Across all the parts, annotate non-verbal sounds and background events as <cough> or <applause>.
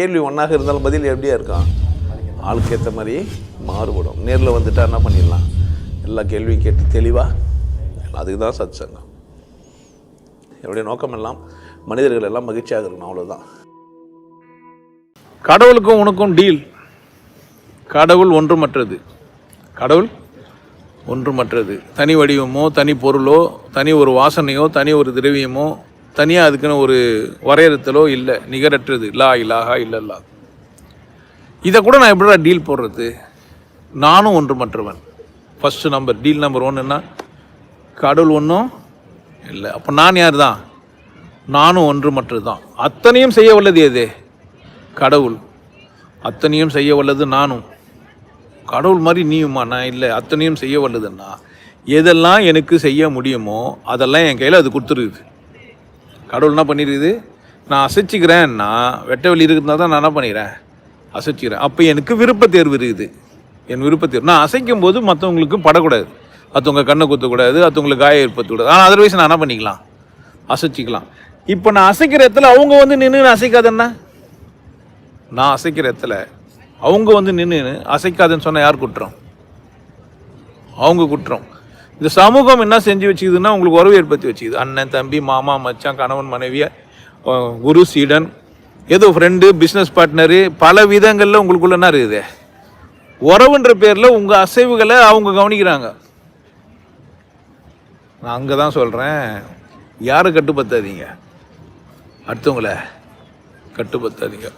கேள்வி ஒன்றாக இருந்தாலும் பதில் எப்படியா இருக்கான் ஆளுக்கு ஏற்ற மாதிரி மாறுபடும். நேரில் வந்துட்டா என்ன பண்ணிடலாம்? எல்லா கேள்வியும் கேட்டு தெளிவாக அதுக்கு தான் சத் சங்கம் என்னுடைய நோக்கம் எல்லாம் மனிதர்கள் எல்லாம் மகிழ்ச்சியாக இருக்கணும் அவ்வளோதான் கடவுளுக்கும் உனக்கும் டீல் கடவுள் ஒன்றுமற்றது. கடவுள் ஒன்றுமற்றது. தனி வடிவமோ தனி பொருளோ தனி ஒரு வாசனையோ தனி ஒரு திரவியமோ தனியாக அதுக்குன்னு ஒரு வரையறுத்தலோ இல்லை நிகரற்றது லா இலாகா இல்லல்லா. இதை கூட நான் எப்படிடா டீல் போடுறது? நானும் ஒன்று மற்றவன் ஃபஸ்ட்டு நம்பர் டீல் நம்பர் ஒன்றுன்னா கடவுள் ஒன்றும் இல்லை. அப்போ நான் யார் தான் நானும் ஒன்று மற்றது தான் அத்தனையும் செய்ய வல்லது எது? கடவுள். அத்தனையும் செய்ய வல்லது நானும். கடவுள் மாதிரி நீயுமா? நான் இல்லை. அத்தனையும் செய்ய வல்லதுன்னா எதெல்லாம் எனக்கு செய்ய முடியுமோ அதெல்லாம் என் கையில் அது கொடுத்துருக்குது கடவுள் என்ன பண்ணிருக்குது? நான் அசைச்சிக்கிறேன்னா வெட்ட வெளி இருந்தால் தான் நான் என்ன பண்ணிக்கிறேன்? அசைச்சிக்கிறேன். அப்போ எனக்கு விருப்ப தேர்வு இருக்குது. என் விருப்ப தேர்வு நான் அசைக்கும் போது மற்றவங்களுக்கு படக்கூடாது. மற்றவங்க கண்ணை குத்தக்கூடாது. மற்றவங்களுக்கு காய ஏற்படுத்தக்கூடாது. ஆனால் அதர்வைஸ் நான் என்ன பண்ணிக்கலாம்? அசைச்சிக்கலாம். இப்போ நான் அசைக்கிற இடத்துல அவங்க வந்து நின்று அசைக்காதன்னா நான் அசைக்கிற இடத்துல அவங்க வந்து நின்று அசைக்காதுன்னு சொன்னால் யார் குற்றம்? அவங்க குற்றம். இந்த சமூகம் என்ன செஞ்சு வச்சுக்குதுன்னா உங்களுக்கு உறவு ஏற்படுத்தி வச்சுக்குது. அண்ணன் தம்பி மாமா மச்சான் கணவன் மனைவிய குரு சீடன் ஏதோ ஃப்ரெண்டு பிஸ்னஸ் பார்ட்னரு பல விதங்களில் உங்களுக்குள்ள என்ன இருக்குது? உறவுன்ற பேரில் உங்கள் அசைவுகளை அவங்க கவனிக்கிறாங்க. நான் அங்கே தான் சொல்கிறேன் யாரை கட்டுப்படுத்தாதீங்க? அடுத்தவங்கள கட்டுப்படுத்தாதீங்க.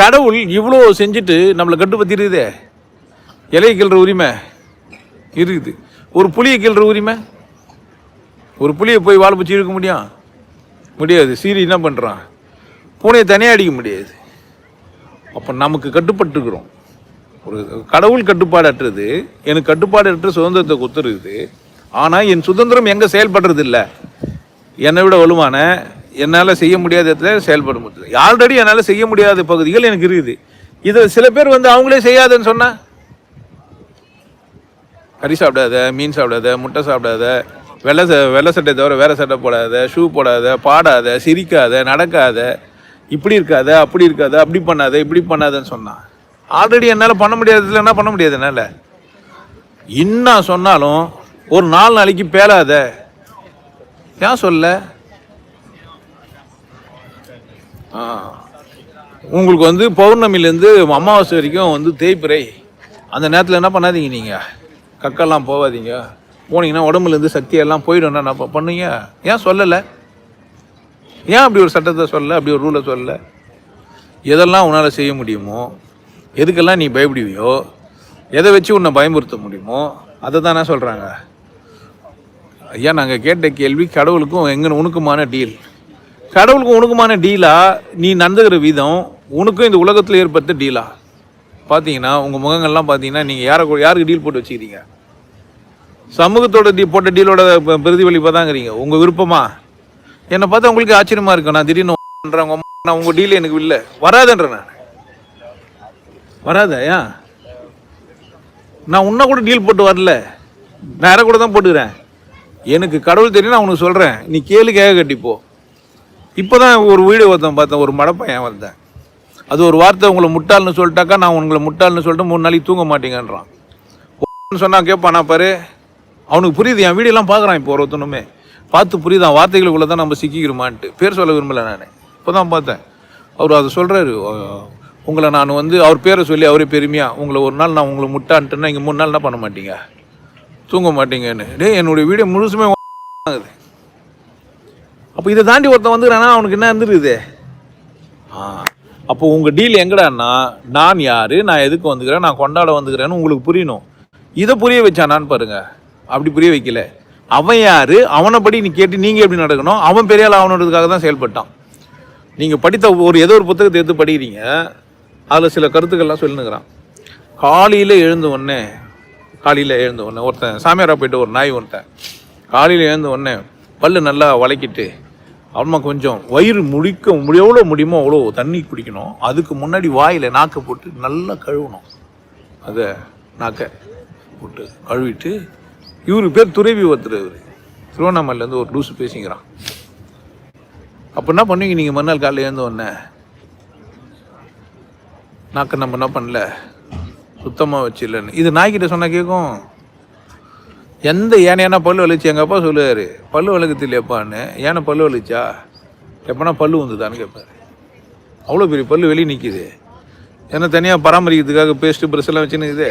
கடவுள் இவ்வளோ செஞ்சுட்டு நம்மளை கட்டுப்படுத்திடுதே இலையை கிள்ற உரிமை இருக்குது. ஒரு புளியை கிள்ற உரிமை? ஒரு புளியை போய் வாழை பிடிச்சி இழுக்க முடியும் முடியாது. சீரி என்ன பண்ணுறான் பூனையை தனியாக அடிக்க முடியாது. அப்போ நமக்கு கட்டுப்பட்டுருக்குறோம் ஒரு கடவுள் கட்டுப்பாடு அற்றது எனக்கு கட்டுப்பாடு அற்ற சுதந்திரத்தை கொடுத்துருக்குது ஆனால் என் சுதந்திரம் எங்கே செயல்படுறது இல்லை என்னை விட வலுவான என்னால் செய்ய முடியாத இடத்துல செயல்பட முடியுது ஆல்ரெடி என்னால் செய்ய முடியாத பகுதிகள் எனக்கு இருக்குது. இதை சில பேர் வந்து அவங்களே செய்யாதுன்னு சொன்னால் கறி சாப்பிடாத மீன் சாப்பிடாத முட்டை சாப்பிடாத வெள்ளை ச வெள்ளை சட்டை தவிர வேறு சட்டை போடாத ஷூ போடாத பாடாத சிரிக்காத நடக்காத இப்படி இருக்காத அப்படி இருக்காத அப்படி பண்ணாத இப்படி பண்ணாதன்னு சொன்னான் ஆல்ரெடி என்னால் பண்ண முடியாததுல என்ன பண்ண முடியாது என்னால்? இன்னும் சொன்னாலும் ஒரு நாலு நாளைக்கு பேலாத ஏன் சொல்ல? உங்களுக்கு வந்து பௌர்ணமிலேருந்து அமாவாசை வரைக்கும் வந்து தேய்ப்பிறை அந்த நேரத்தில் என்ன பண்ணாதீங்க நீங்கள் கக்கெல்லாம் போகாதீங்க. போனீங்கன்னா உடம்புலேருந்து சக்தியெல்லாம் போயிடும்னா நான் பண்ணுங்க. ஏன் சொல்லலை? ஏன் அப்படி ஒரு சட்டத்தை சொல்ல அப்படி ஒரு ரூலை சொல்ல எதெல்லாம் உன்னால் செய்ய முடியுமோ எதுக்கெல்லாம் நீ பயப்படுவியோ எதை வச்சு உன்னை பயமுறுத்த முடியுமோ அதை தானே சொல்கிறாங்க ஐயா நாங்கள் கேட்ட கேள்வி கடவுளுக்கும் எங்க உனக்குமான டீல் கடவுளுக்கும் உனக்குமான டீலா நீ நடந்துக்கிற விதம் உனக்கும் இந்த உலகத்தில் ஏற்பட்ட டீலா பார்த்தீங்கன்னா உங்கள் முகங்கள்லாம் பார்த்தீங்கன்னா நீங்கள் யாரை கூட- யாருக்கு டீல் போட்டு வச்சுக்கிறீங்க? சமூகத்தோட டீ போட்ட டீலோட பிரதிபலிப்பாக தாங்கிறீங்க உங்கள் விருப்பமா? என்னை பார்த்தா உங்களுக்கு ஆச்சரியமா இருக்கும். நான் திடீர்னு நான் உங்கள் டீல் எனக்கு இல்லை. வராதுன்றேன் நான். வராதா ஏன்? நான் உன்ன கூட டீல் போட்டு வரல. நான் யாரை கூட தான் போட்டுக்கிறேன்? எனக்கு கடவுள் தெரியும் நான் உனக்கு சொல்கிறேன் நீ கேளு கேட்க கட்டிப்போ. இப்போ தான் ஒரு வீடியோ ஒருத்தன் பார்த்தேன் ஒரு மடப்பையன் வந்தேன் அது ஒரு வார்த்தை உங்களை முட்டாள்னு சொல்லிட்டாக்கா நான் உங்களை முட்டாள்னு சொல்லிட்டு மூணு நாளைக்கு தூங்க மாட்டீங்கன்றான். சொன்னால் கேட்பானா பாரு? அவனுக்கு புரியுது என் வீடியோலாம் பார்க்குறான் இப்போ ஒருத்தனுமே. பார்த்து புரியுதான் வார்த்தைகளுக்குள்ளே தான் நம்ம சிக்கிக்கிறோமான்ட்டு. பேர் சொல்ல விரும்பலை நான். இப்போ தான் பார்த்தேன். அவர் அதை சொல்கிறாரு உங்களை நான் வந்து அவர் பேரை சொல்லி அவரே பெருமையாக உங்களை ஒரு நாள் நான் உங்களை முட்டான்ட்டுன்னா இங்கே மூணு நாள் என்ன பண்ண மாட்டீங்க? தூங்க மாட்டீங்கன்னு. டேய் என்னுடைய வீடியோ முழுசுமே <laughs> ஆகுது. அப்போ இதை தாண்டி ஒருத்தன் வந்துக்கிறானா? அவனுக்கு என்ன இருந்துருக்குது? அப்போ உங்கள் டீல் எங்கடான்னா நான் யார் நான் எதுக்கு வந்துக்கிறேன் நான் கொண்டாட வந்துக்கிறேன்னு உங்களுக்கு புரியணும். இதை புரிய வச்சானான்னு பாருங்க. அப்படி புரிய வைக்கல. அவன் யார் அவனை படி நீ கேட்டு நீங்கள் எப்படி நடக்கணும் அவன் பெரிய ஆள் ஆகணுன்றதுக்காக தான் செயல்பட்டான். நீங்கள் படித்த ஒரு ஏதோ ஒரு புத்தகத்தை எடுத்து படிக்கிறீங்க அதில் சில கருத்துக்கள்லாம் சொல்லுங்கிறான் காலையில் எழுந்த உடனே காலையில் எழுந்த உடனே ஒருத்தன் சாமியாரா போயிட்டு ஒரு நாய் ஒருத்தன் காலையில் எழுந்த உடனே பல்லு நல்லா வளைக்கிட்டு அப்புறமா கொஞ்சம் வயிறு முடிக்க எவ்வளோ முடியுமோ அவ்வளோ தண்ணி குடிக்கணும். அதுக்கு முன்னாடி வாயில் நாக்கை போட்டு நல்லா கழுவணும். அதை நாக்கை போட்டு கழுவிட்டு இவர் பேர் துறைவி ஒருத்தர் இவர். திருவண்ணாமலையிலேருந்து ஒரு லூசு பேசிக்கிறான். அப்போ என்ன பண்ணுவீங்க? நீங்கள் மறுநாள் காலையில் எழுந்த உடனே நாக்கை நம்ம என்ன பண்ணல? சுத்தமாக வச்சிடலன்னு. இது நாய்க்கிட்ட சொன்னால் கேட்கும். எந்த யானையானா பல்லு வலிச்சு எங்கள் அப்பா சொல்லுவார் பல்லு வலிக்கிறது இல்லையப்பான்னு ஏன்னா பல்லு வலிச்சா? எப்போனா பல்லு வந்துதான்னு கேட்பாரு அவ்வளோ பெரிய பல்லு வெளியே நிற்கிது ஏன்னா தனியாக பராமரிக்கிறதுக்காக பேஸ்ட்டு ப்ரெஷ்லாம் எல்லாம் வச்சுன்னு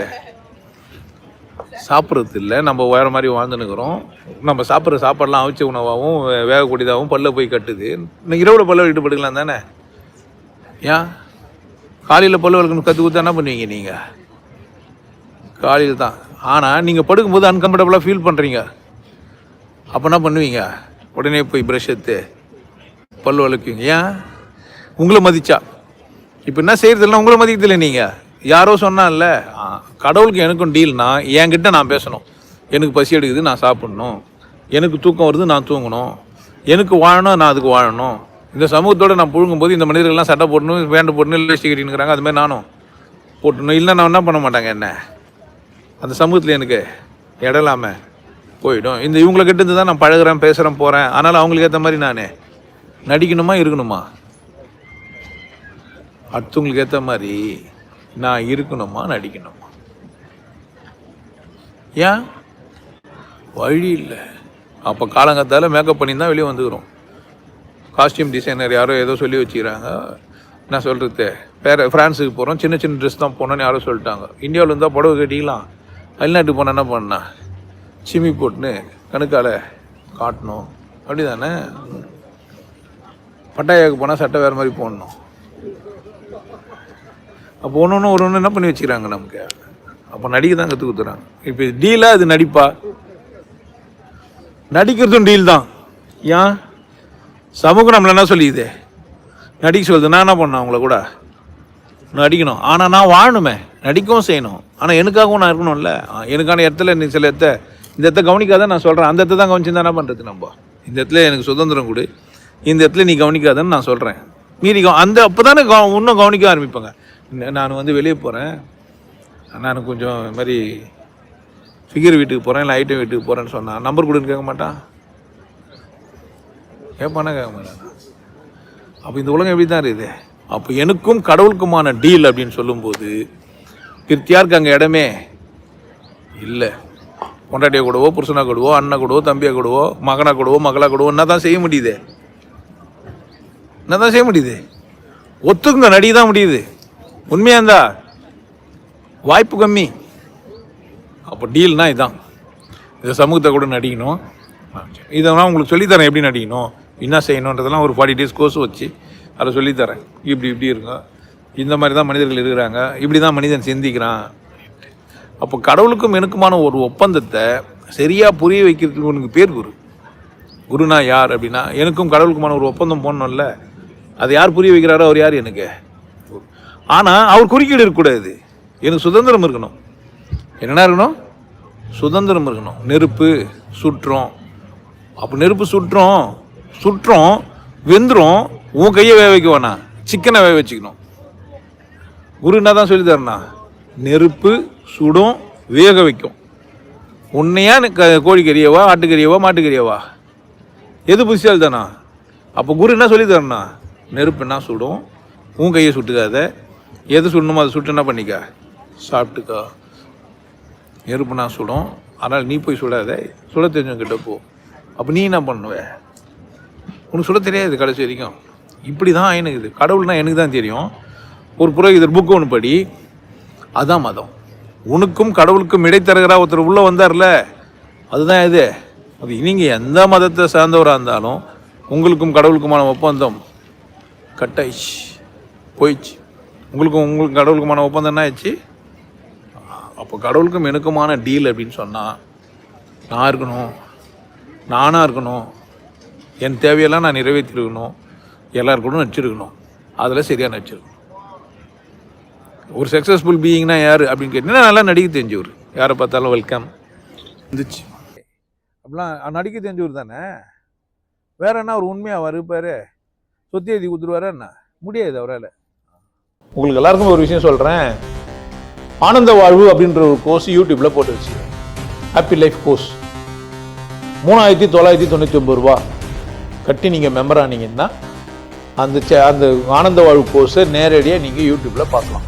சாப்பிட்றது இல்லை நம்ம வேறு மாதிரி வாழ்ந்துனுக்குறோம் நம்ம சாப்பிட்ற சாப்பாடெலாம் அவிச்ச உணவாகவும் வே- வேகக்கூடியதாகவும் பல்ல போய் கட்டுது. இன்னைக்கு இரவுல பல்ல விட்டு படுக்கலாம் தானே? ஏன்? காலையில் பல்லு வளர்க்கணும் கற்று கொடுத்தா என்ன பண்ணுவீங்க நீங்கள் காலையில் தான். ஆனால் நீங்கள் படுக்கும்போது அன்கம்ஃபர்டபுளாக ஃபீல் பண்ணுறீங்க அப்போ என்ன பண்ணுவீங்க? உடனே போய் ப்ரஷ் எடுத்து பல் வளர்க்குவீங்க ஏன்? உங்களை மதிச்சா. இப்போ என்ன செய்யறதில்ல உங்களை மதிக்கிறதில்ல நீங்கள் யாரோ சொன்னான்ல ஆ, கடவுளுக்கு எனக்கும் டீல்னா என்கிட்ட நான் பேசணும். எனக்கு பசி எடுக்குது நான் சாப்பிடணும். எனக்கு தூக்கம் வருது நான் தூங்கணும். எனக்கு வாழணும் நான் அதுக்கு வாழணும். இந்த சமூகத்தோட நான் புழுங்கும்போது இந்த மனிதர்கள்லாம் சட்டை போடணும் வேண்டு போடணும் இல்லை ஸ்டிக்கரிங்கிறாங்க அதுமாதிரி நானும் போட்டணும். இல்லை நான் என்ன பண்ண மாட்டாங்க என்ன? அந்த சமூகத்தில் எனக்கு இடம் இல்லாமல் போயிடும். இந்த இவங்களை கிட்ட தான் நான் பழகுறேன் பேசுகிறேன் போகிறேன் அதனால் அவங்களுக்கு ஏற்ற மாதிரி நான் நடிக்கணுமா இருக்கணுமா? அடுத்தவங்களுக்கு ஏற்ற மாதிரி நான் இருக்கணுமா நடிக்கணுமா? ஏன்? வழி இல்லை. அப்போ காலங்கத்தால் மேக்கப் பண்ணி தான் வெளியே வந்துக்கிறோம். காஸ்டியூம் டிசைனர் யாரோ ஏதோ சொல்லி வச்சுக்கிறாங்க. என்ன சொல்கிறது பேர ஃப்ரான்ஸுக்கு போகிறோம் சின்ன சின்ன ட்ரெஸ் தான் போனோன்னு யாரோ சொல்லிட்டாங்க. இந்தியாவில் இருந்தால் புடவை கட்டிக்கலாம். வெளிநாட்டுக்கு போனால் என்ன பண்ணா சிமி போட்டுன்னு கணுக்கால் காட்டணும். அப்படி தானே பட்டாயாவுக்கு போனால் சட்டை வேறு மாதிரி போடணும். அப்போ ஒன்று ஒன்று ஒரு ஒன்று என்ன பண்ணி வச்சுக்கிறாங்க நமக்கு? அப்போ நடிக்க தான் கற்றுக் கொடுத்துறாங்க. இப்போ டீலாக அது நடிப்பா? நடிக்கிறதும் டீல் தான். ஏன்? சமூகம் நம்மளை என்ன சொல்லியுது நடிக்க சொல்லுது. நான் என்ன பண்ணேன் அவங்கள கூட. நடிக்கணும். ஆனால் நான் வாழணுமே. நடிக்கவும் செய்யணும். ஆனால் எனக்காகவும் நான் இருக்கணும்ல. எனக்கான இடத்துல நீ சில இடத்த இந்த இடத்த கவனிக்காத நான் சொல்கிறேன் அந்த இடத்த தான் கவனிச்சிருந்தா என்ன பண்ணுறது நம்ம? இந்த இடத்துல எனக்கு சுதந்திரம் கொடு. இந்த இடத்துல நீ கவனிக்காதன்னு நான் சொல்கிறேன் மீறி அந்த அப்போ தானே கவ இன்னும் கவனிக்க ஆரம்பிப்பாங்க. நான் வந்து வெளியே போகிறேன் நான் கொஞ்சம் இது மாதிரி ஃபிகர் வீட்டுக்கு போகிறேன் இல்லை ஐட்டம் வீட்டுக்கு போகிறேன்னு சொன்னான் நம்பர் கொடுன்னு கேட்க மாட்டான் கேட்பானா கேட்க மாட்டான் அப்போ இந்த உலகம் எப்படி தான் இருக்குது. அப்போ எனக்கும் கடவுளுக்குமான டீல் அப்படின்னு சொல்லும்போது கிருத்தியாருக்கு அங்கே இடமே. இல்லை. பொண்டாட்டியை கூடவோ புருஷனா கூடவோ அண்ணன் கூடவோ தம்பியை கூடவோ மகனா கூடவோ மகளா கூடவோ என்ன தான் செய்ய முடியுது? என்ன தான் செய்ய முடியுது? ஒத்துக்குங்க நடி தான் முடியுது. உண்மையாக இருந்தா? வாய்ப்பு கம்மி. அப்போ டீல்னா இதுதான் இந்த சமூகத்தை கூட நடிக்கணும். இதெல்லாம் உங்களுக்கு சொல்லித்தரேன் எப்படி நடிக்கணும் என்ன செய்யணுன்றதெல்லாம் ஒரு ஃபார்ட்டி டேஸ் கோர்ஸ் வச்சு அதை சொல்லித்தரேன். இப்படி இப்படி இருக்கும் இந்த மாதிரி தான் மனிதர்கள் இருக்கிறாங்க. இப்படி தான் மனிதன் சிந்திக்கிறான். அப்போ கடவுளுக்கும் எனக்குமான ஒரு ஒப்பந்தத்தை சரியாக புரிய வைக்கிறதுக்கு உனக்கு பேர் குரு. குருனா யார் அப்படின்னா எனக்கும் கடவுளுக்குமான ஒரு ஒப்பந்தம் போடணும்ல. அதை யார் புரிய வைக்கிறாரோ அவர் யார் எனக்கு? ஆனால் அவர் குறுக்கீடு இருக்கக்கூடாது. எனக்கு சுதந்திரம் இருக்கணும். என்னென்ன இருக்கணும்? சுதந்திரம் இருக்கணும். நெருப்பு சுற்றம். அப்போ நெருப்பு சுற்றம் சுற்றம் வெந்துரும். உன் கையை வேக வைக்க வேணாம். சிக்கனை வேக வச்சுக்கணும். குரு என்ன தான் சொல்லி தரேன்னா நெருப்பு சுடும் வேக வைக்கும். உன்னையா கோழிக்கறியவா ஆட்டுக்கறியவா மாட்டுக்கறியவா? எது புத்திசாலி தானா? அப்போ குரு என்ன சொல்லி நெருப்பு என்ன சுடும் உன் கையை சுட்டுக்காத. எது சுடணுமோ அதை சுட்டு என்ன பண்ணிக்க? சாப்பிட்டுக்கோ. நெருப்புனா சுடும் ஆனால் நீ போய் சுடாத. சுட தெரிஞ்சவங்கிட்ட போ. அப்போ நீ என்ன பண்ணுவ? உனக்கு சுட தெரியாது கடைசி வரைக்கும். இப்படி தான் எனக்கு கடவுள்னா எனக்கு தான் தெரியும். ஒரு புரோகிதர் புக்கு ஒன்று படி. அதுதான் மதம். உனக்கும் கடவுளுக்கும் இடைத்தரகரா ஒருத்தர் உள்ளே வந்தார்ல அதுதான் இது. அது நீங்கள் எந்த மதத்தை சார்ந்தவராக இருந்தாலும் உங்களுக்கும் கடவுளுக்குமான ஒப்பந்தம் கட்டாயிடுச்சு போயிடுச்சு உங்களுக்கும் உங்களுக்கு கடவுளுக்குமான ஒப்பந்தம் என்ன ஆயிடுச்சு? அப்போ கடவுளுக்கும் எனக்குமான டீல் அப்படின்னு சொன்னால் நான் இருக்கணும் நானாக இருக்கணும் என் தேவையெல்லாம் நான் நிறைவேற்றிருக்கணும் எல்லாருக்கூட நடிச்சிருக்கணும். அதில் சரியாக நடிச்சிருக்கணும். ஒரு சக்ஸஸ்ஃபுல் பீயிங்னா யார் அப்படின்னு கேட்டிங்கன்னா நல்லா நடிக்க தெரிஞ்சவர். யாரை பார்த்தாலும் வெல்கம் இருந்துச்சு அப்படிலாம் நடிக்க தெரிஞ்சவர் தானே? வேற என்ன ஒரு உண்மையாக இருப்பார் சொத்தி எழுதி கொடுத்துருவாரா என்ன? முடியாது அவரால். உங்களுக்கு எல்லாருக்கும் ஒரு விஷயம் சொல்கிறேன் ஆனந்த வாழ்வு அப்படின்ற ஒரு கோர்ஸ் யூடியூப்பில் போட்டு வச்சு ஹாப்பி லைஃப் கோர்ஸ் மூணாயிரத்தி தொள்ளாயிரத்தி தொண்ணூற்றி ஒம்பது ரூபா கட்டி நீங்கள் மெம்பர் ஆனீங்கன்னா அந்த அந்த ஆனந்த வாழ்வு கோர்ஸை நேரடியாக நீங்கள் யூடியூப்பில் பார்க்கலாம்.